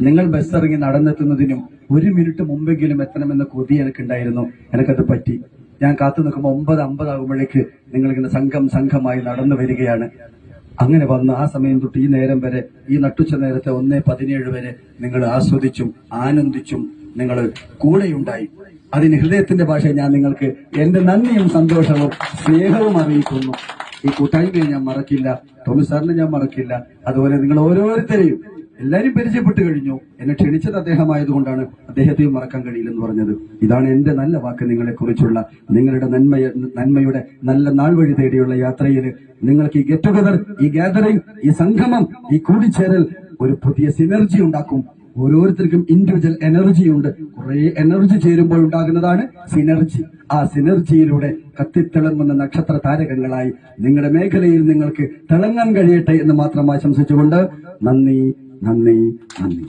നിങ്ങൾ ബസ് ഇറങ്ങി നടന്നെത്തുന്നതിനും ഒരു മിനിറ്റ് മുമ്പെങ്കിലും എത്തണമെന്ന കൊതി എനിക്കുണ്ടായിരുന്നു. എനിക്കത് പറ്റി. ഞാൻ കാത്തു നിൽക്കുമ്പോൾ ഒമ്പത് അമ്പതാകുമ്പോഴേക്ക് നിങ്ങളിങ്ങനെ സംഘം സംഘമായി നടന്നു വരികയാണ്. അങ്ങനെ വന്ന് ആ സമയം തൊട്ട് ഈ നേരം വരെ ഈ നട്ടുച്ച നേരത്തെ ഒന്നേ പതിനേഴ് വരെ നിങ്ങൾ ആസ്വദിച്ചും ആനന്ദിച്ചും നിങ്ങൾ കൂടെയുണ്ടായി. അതിന് ഹൃദയത്തിന്റെ ഭാഷ ഞാൻ നിങ്ങൾക്ക് എന്റെ നന്ദിയും സന്തോഷവും സ്നേഹവും അറിയിക്കുന്നു. ഈ കൂട്ടായ്മയെ ഞാൻ മറക്കില്ല. ടോമി സാറിനെ ഞാൻ മറക്കില്ല. അതുപോലെ നിങ്ങൾ ഓരോരുത്തരെയും എല്ലാരും പരിചയപ്പെട്ടു കഴിഞ്ഞു. എന്നെ ക്ഷണിച്ചത് അദ്ദേഹമായതുകൊണ്ടാണ് അദ്ദേഹത്തെയും മറക്കാൻ കഴിയില്ലെന്ന് പറഞ്ഞത്. ഇതാണ് എന്റെ നല്ല വാക്ക് നിങ്ങളെക്കുറിച്ചുള്ള നിങ്ങളുടെ നന്മയ നന്മയുടെ നല്ല നാൾ വഴി തേടിയുള്ള യാത്രയിൽ നിങ്ങൾക്ക് ഈ ഗെറ്റ് ടുഗദർ ഈ ഗാദറിംഗ് ഈ സംഗമം ഈ കൂടിച്ചേരൽ ഒരു പുതിയ സിനർജി ഉണ്ടാക്കും. ഓരോരുത്തർക്കും ഇൻഡിവിജ്വൽ എനർജി ഉണ്ട്. കുറെ എനർജി ചേരുമ്പോൾ ഉണ്ടാകുന്നതാണ് സിനർജി ആ സിനർജിയിലൂടെ കത്തിത്തിളങ്ങുന്ന നക്ഷത്ര താരകങ്ങളായി നിങ്ങളുടെ മേഖലയിൽ നിങ്ങൾക്ക് തിളങ്ങാൻ കഴിയട്ടെ എന്ന് മാത്രം ആശംസിച്ചുകൊണ്ട് നന്ദി നന്ദി നന്ദി.